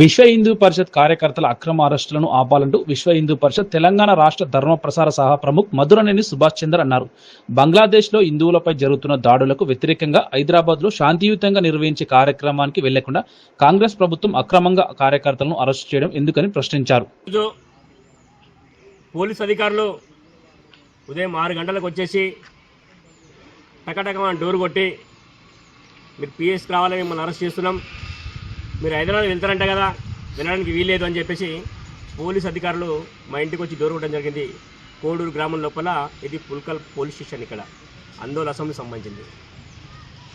విశ్వ హిందూ పరిషత్ కార్యకర్తల అక్రమ అరెస్టులను ఆపాలంటూ విశ్వ హిందూ పరిషత్ తెలంగాణ రాష్ట్ర ధర్మ ప్రసార సహా ప్రముఖ్ మధురనేని సుభాష్ చంద్ర అన్నారు. బంగ్లాదేశ్లో హిందువులపై జరుగుతున్న దాడులకు వ్యతిరేకంగా హైదరాబాద్లో శాంతియుతంగా నిర్వహించే కార్యక్రమానికి వెళ్ళకుండా కాంగ్రెస్ ప్రభుత్వం అక్రమంగా కార్యకర్తలను అరెస్టు చేయడం ఎందుకని ప్రశ్నించారు. పోలీస్ అధికారులు ఉదయం ఆరు గంటలకు వచ్చేసి టకటకమని డోర్ కొట్టి మీరు పిఎస్కి రావాలని మిమ్మల్ని అరెస్ట్ చేస్తున్నాం. మీరు హైదరాబాద్ వెళ్తారంట కదా వెళ్ళడానికి వీల్లేదు అని చెప్పేసి పోలీస్ అధికారులు మా ఇంటికి వచ్చి డోర్ కొట్టడం జరిగింది. కోడూరు గ్రామం లోపల ఇది పుల్కల్ పోలీస్ స్టేషన్ ఇక్కడ అందోల్ అసెంబ్లీ సంబంధించింది.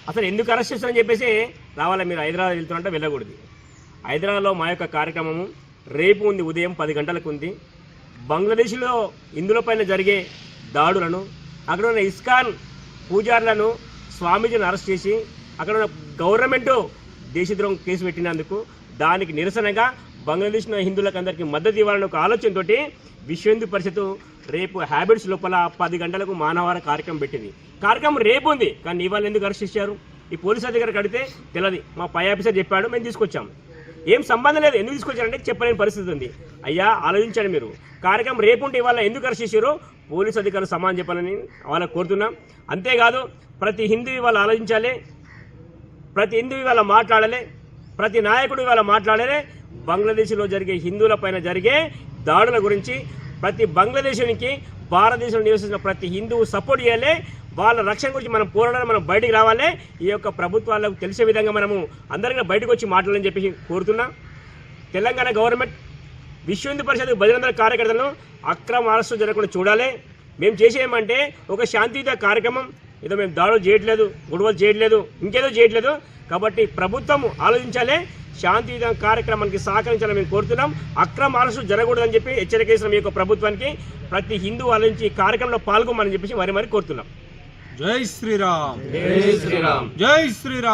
అసలు ఎందుకు అరెస్ట్ చేస్తారని చెప్పేసి రావాలా మీరు హైదరాబాద్ వెళ్తున్నారంటే వెళ్ళకూడదు. హైదరాబాద్లో మా యొక్క కార్యక్రమము రేపు ఉంది ఉదయం పది గంటలకు ఉంది. బంగ్లాదేశ్లో ఇందులో పైన జరిగే దాడులను అక్కడ ఉన్న ఇస్కాన్ పూజారులను స్వామీజీని అరెస్ట్ చేసి అక్కడ ఉన్న గవర్నమెంటు దేశద్రోహం కేసు పెట్టినందుకు దానికి నిరసనగా బంగ్లాదేశ్ హిందువులకు అందరికీ మద్దతు ఇవ్వాలని ఒక ఆలోచనతోటి విశ్వ హిందూ పరిషత్ రేపు హ్యాబిట్స్ లోపల పది గంటలకు మానవార కార్యక్రమం పెట్టింది. కార్యక్రమం రేపు ఉంది కానీ ఇవాళ ఎందుకు అరెస్ట్ ఈ పోలీస్ అధికారి కడితే తెలియదు మా పై ఆఫీసర్ చెప్పాడు మేము తీసుకొచ్చాం. ఏం సంబంధం లేదు ఎందుకు తీసుకొచ్చారంటే చెప్పలేని పరిస్థితి ఉంది. అయ్యా ఆలోచించండి మీరు. కార్యక్రమం రేపు ఉంటే ఇవాళ ఎందుకు అరెస్ట్ చేశారో? పోలీస్ అధికారులు సమానం చెప్పాలని వాళ్ళకి కోరుతున్నాం. అంతేకాదు ప్రతి హిందూ ఇవాళ ఆలోచించాలి. ప్రతి హిందూ ఇవాళ మాట్లాడాలి ప్రతి నాయకుడు ఇవాళ మాట్లాడాలి. బంగ్లాదేశ్లో జరిగే హిందువుల పైన జరిగే దాడుల గురించి ప్రతి బంగ్లాదేశానికి భారతదేశంలో నివసిస్తున్న ప్రతి హిందువు సపోర్ట్ చేయాలి. వాళ్ళ రక్షణ గురించి మనం పోరాడాలి మనం బయటికి రావాలి. ఈ యొక్క ప్రభుత్వాలకు తెలిసే విధంగా మనము అందరికీ బయటకు వచ్చి మాట్లాడాలని చెప్పి కోరుతున్నా. తెలంగాణ గవర్నమెంట్ విశ్వ హిందూ పరిషత్ భజనందర కార్యకర్తలను అక్రమ అరెస్టు జరగకుండా చూడాలి. మేము చేసేయమంటే ఒక శాంతియుత కార్యక్రమం ఏదో మేము దాడులు చేయట్లేదు గొడవలు చేయట్లేదు ఇంకేదో చేయట్లేదు. కాబట్టి ప్రభుత్వం ఆలోచించాలి శాంతియుత కార్యక్రమానికి సహకరించాలని మేము కోరుతున్నాం. అక్రమ అరెస్టు జరగకూడదని చెప్పి హెచ్చరిక చేసిన మీ యొక్క ప్రభుత్వానికి ప్రతి హిందూ ఆలోచించి ఈ కార్యక్రమంలో పాల్గొమని చెప్పేసి మరి మరి కోరుతున్నాం. జై శ్రీరామ్. జై శ్రీరామ్. జై శ్రీరామ్.